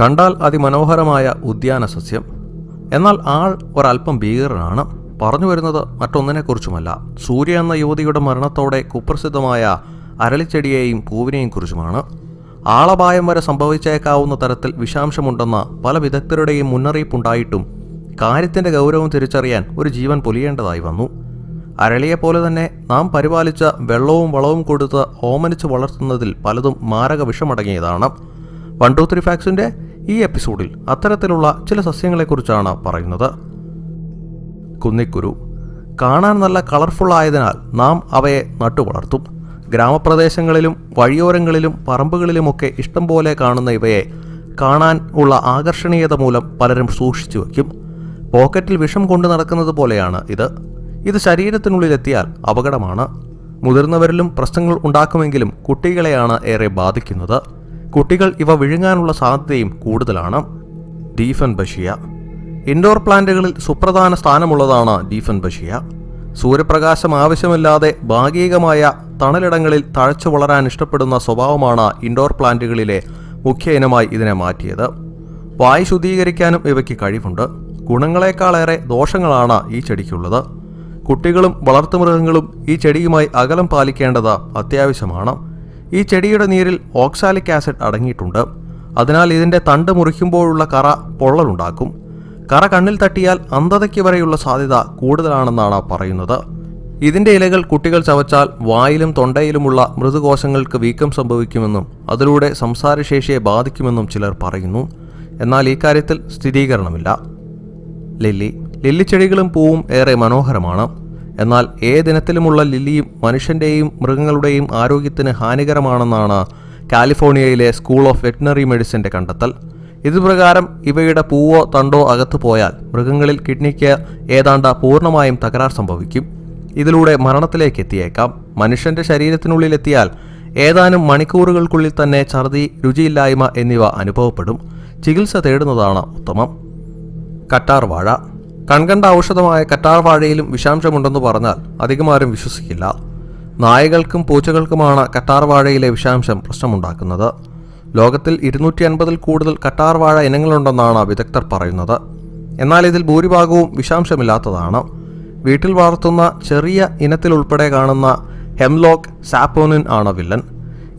കണ്ടാൽ അതിമനോഹരമായ ഉദ്യാന സസ്യം എന്നാൽ ആൾ ഒരല്പം ഭീകരനാണ്. പറഞ്ഞു വരുന്നത് മറ്റൊന്നിനെക്കുറിച്ചുമല്ല. സൂര്യ എന്ന യുവതിയുടെ മരണത്തോടെ കുപ്രസിദ്ധമായ അരളിച്ചെടിയെയും പൂവിനെയും കുറിച്ചുമാണ്. ആളപായം വരെ സംഭവിച്ചേക്കാവുന്ന തരത്തിൽ വിഷാംശമുണ്ടെന്ന പല വിദഗ്ധരുടെയും മുന്നറിയിപ്പുണ്ടായിട്ടും കാര്യത്തിന്റെ ഗൗരവം തിരിച്ചറിയാൻ ഒരു ജീവൻ പൊലിയേണ്ടതായി വന്നു. അരളിയെപ്പോലെ തന്നെ നാം പരിപാലിച്ച വെള്ളവും വളവും കൊടുത്ത് ഓമനിച്ച് വളർത്തുന്നതിൽ പലതും മാരക വിഷമടങ്ങിയതാണ്. വൺ ടു ത്രീ ഫാക്സിന്റെ ഈ എപ്പിസോഡിൽ അത്തരത്തിലുള്ള ചില സസ്യങ്ങളെക്കുറിച്ചാണ് പറയുന്നത്. കുന്നിക്കുരു. കാണാൻ നല്ല കളർഫുൾ ആയതിനാൽ നാം അവയെ നട്ടുവളർത്തും. ഗ്രാമപ്രദേശങ്ങളിലും വഴിയോരങ്ങളിലും പറമ്പുകളിലുമൊക്കെ ഇഷ്ടം പോലെ കാണുന്ന ഇവയെ കാണാൻ ഉള്ള ആകർഷണീയത മൂലം പലരും സൂക്ഷിച്ചു വയ്ക്കും. പോക്കറ്റിൽ വിഷം കൊണ്ടു നടക്കുന്നത് പോലെയാണ് ഇത്. ഇത് ശരീരത്തിനുള്ളിലെത്തിയാൽ അപകടമാണ്. മുതിർന്നവരിലും പ്രശ്നങ്ങൾ ഉണ്ടാക്കുമെങ്കിലും കുട്ടികളെയാണ് ഏറെ ബാധിക്കുന്നത്. കുട്ടികൾ ഇവ വിഴുങ്ങാനുള്ള സാധ്യതയും കൂടുതലാണ്. ഡീഫൻ ബഷിയ. ഇൻഡോർ പ്ലാന്റുകളിൽ സുപ്രധാന സ്ഥാനമുള്ളതാണ് ഡീഫൻ ബഷിയ. സൂര്യപ്രകാശം ആവശ്യമില്ലാതെ ഭാഗികമായ തണലിടങ്ങളിൽ തഴച്ചു വളരാൻ ഇഷ്ടപ്പെടുന്ന സ്വഭാവമാണ് ഇൻഡോർ പ്ലാന്റുകളിലെ മുഖ്യ ഇനമായി ഇതിനെ മാറ്റിയത്. വായു ശുദ്ധീകരിക്കാനും ഇവയ്ക്ക് കഴിവുണ്ട്. ഗുണങ്ങളെക്കാളേറെ ദോഷങ്ങളാണ് ഈ ചെടിക്കുള്ളത്. കുട്ടികളും വളർത്തുമൃഗങ്ങളും ഈ ചെടിയുമായി അകലം പാലിക്കേണ്ടത് അത്യാവശ്യമാണ്. ഈ ചെടിയുടെ നീരിൽ ഓക്സാലിക് ആസിഡ് അടങ്ങിയിട്ടുണ്ട്. അതിനാൽ ഇതിന്റെ തണ്ട് മുറിക്കുമ്പോഴുള്ള കറ പൊള്ളലുണ്ടാക്കും. കറ കണ്ണിൽ തട്ടിയാൽ അന്ധതയ്ക്ക് വരെയുള്ള സാധ്യത കൂടുതലാണെന്നാണ് പറയുന്നത്. ഇതിന്റെ ഇലകൾ കുട്ടികൾ ചവച്ചാൽ വായിലും തൊണ്ടയിലുമുള്ള മൃദുകോശങ്ങൾക്ക് വീക്കം സംഭവിക്കുമെന്നും അതിലൂടെ സംസാരശേഷിയെ ബാധിക്കുമെന്നും ചിലർ പറയുന്നു. എന്നാൽ ഈ കാര്യത്തിൽ സ്ഥിരീകരണമില്ല. ലില്ലി ലില്ലിച്ചെടികളും പൂവും ഏറെ മനോഹരമാണ്. എന്നാൽ ഏതിനത്തിലുമുള്ള ലില്ലിയും മനുഷ്യന്റെയും മൃഗങ്ങളുടെയും ആരോഗ്യത്തിന് ഹാനികരമാണെന്നാണ് കാലിഫോർണിയയിലെ സ്കൂൾ ഓഫ് വെറ്റിനറി മെഡിസിന്റെ കണ്ടെത്തൽ. ഇതുപ്രകാരം ഇവയുടെ പൂവോ തണ്ടോ അകത്തു പോയാൽ മൃഗങ്ങളിൽ കിഡ്നിക്ക് ഏതാണ്ട് പൂർണമായും തകരാർ സംഭവിക്കും. ഇതിലൂടെ മരണത്തിലേക്ക് എത്തിയേക്കാം. മനുഷ്യന്റെ ശരീരത്തിനുള്ളിലെത്തിയാൽ ഏതാനും മണിക്കൂറുകൾക്കുള്ളിൽ തന്നെ ഛർദി രുചിയില്ലായ്മ എന്നിവ അനുഭവപ്പെടും. ചികിത്സ തേടുന്നതാണ് ഉത്തമം. കറ്റാർ വാഴ കൺകണ്ട ഔഷധമായ കറ്റാർ വാഴയിലും വിഷാംശമുണ്ടെന്ന് പറഞ്ഞാൽ അധികമാരും വിശ്വസിക്കില്ല. നായകൾക്കും പൂച്ചകൾക്കുമാണ് കറ്റാർ വാഴയിലെ വിഷാംശം പ്രശ്നമുണ്ടാക്കുന്നത്. ലോകത്തിൽ ഇരുന്നൂറ്റി അൻപതിൽ കൂടുതൽ കറ്റാർ വാഴ ഇനങ്ങളുണ്ടെന്നാണ് വിദഗ്ധർ പറയുന്നത്. എന്നാൽ ഇതിൽ ഭൂരിഭാഗവും വിഷാംശമില്ലാത്തതാണ്. വീട്ടിൽ വളർത്തുന്ന ചെറിയ ഇനത്തിലുൾപ്പെടെ കാണുന്ന ഹെംലോക്ക് സാപ്പോനിൻ ആണ് വില്ലൻ.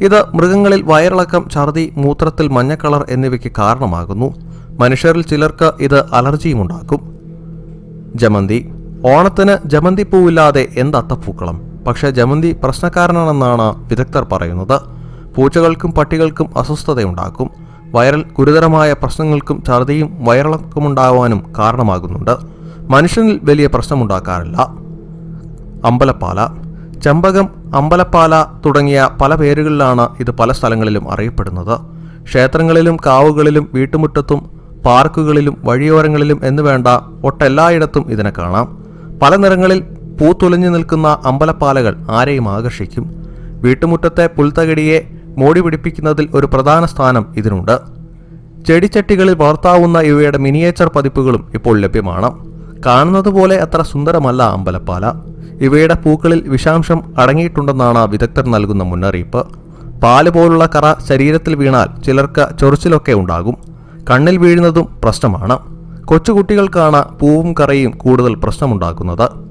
ഇത് മൃഗങ്ങളിൽ വയറിളക്കം ഛർദി മൂത്രത്തിൽ മഞ്ഞക്കളർ എന്നിവയ്ക്ക് കാരണമാകുന്നു. മനുഷ്യരിൽ ചിലർക്ക് ഇത് അലർജിയുമുണ്ടാക്കും. ജമന്തി. ഓണത്തിന് ജമന്തി പൂവില്ലാതെ എന്തത്തപ്പൂക്കളം പക്ഷേ ജമന്തി പ്രശ്നക്കാരനാണെന്നാണ് വിദഗ്ധർ പറയുന്നത്. പൂച്ചകൾക്കും പട്ടികൾക്കും അസ്വസ്ഥതയുണ്ടാക്കും. വൈറൽ ഗുരുതരമായ പ്രശ്നങ്ങൾക്കും ഛർദിയും വയറിളക്കമുണ്ടാവാനും കാരണമാകുന്നുണ്ട്. മനുഷ്യനിൽ വലിയ പ്രശ്നമുണ്ടാക്കാറില്ല. അമ്പലപ്പാല. ചമ്പകം അമ്പലപ്പാല തുടങ്ങിയ പല പേരുകളിലാണ് ഇത് പല സ്ഥലങ്ങളിലും അറിയപ്പെടുന്നത്. ക്ഷേത്രങ്ങളിലും കാവുകളിലും വീട്ടുമുറ്റത്തും പാർക്കുകളിലും വഴിയോരങ്ങളിലും എന്ന് വേണ്ട ഒട്ടെല്ലായിടത്തും ഇതിനെ കാണാം. പല നിറങ്ങളിൽ പൂത്തുലഞ്ഞു നിൽക്കുന്ന അമ്പലപ്പാലകൾ ആരെയും ആകർഷിക്കും. വീട്ടുമുറ്റത്തെ പുൽത്തകിടിയെ മോടി പിടിപ്പിക്കുന്നതിൽ ഒരു പ്രധാന സ്ഥാനം ഇതിനുണ്ട്. ചെടിച്ചട്ടികളിൽ വളർത്താവുന്ന ഇവയുടെ മിനിയേച്ചർ പതിപ്പുകളും ഇപ്പോൾ ലഭ്യമാണ്. കാണുന്നത് പോലെ അത്ര സുന്ദരമല്ല അമ്പലപ്പാല. ഇവയുടെ പൂക്കളിൽ വിഷാംശം അടങ്ങിയിട്ടുണ്ടെന്നാണ് വിദഗ്ധർ നൽകുന്ന മുന്നറിയിപ്പ്. പാൽ പോലുള്ള കറ ശരീരത്തിൽ വീണാൽ ചിലർക്ക് ചൊറിച്ചിലൊക്കെ ഉണ്ടാകും. കണ്ണിൽ വീഴുന്നതും പ്രശ്നമാണ്. കൊച്ചുകുട്ടികൾക്കാണ് പൂവും കറയും കൂടുതൽ പ്രശ്നമുണ്ടാക്കുന്നത്.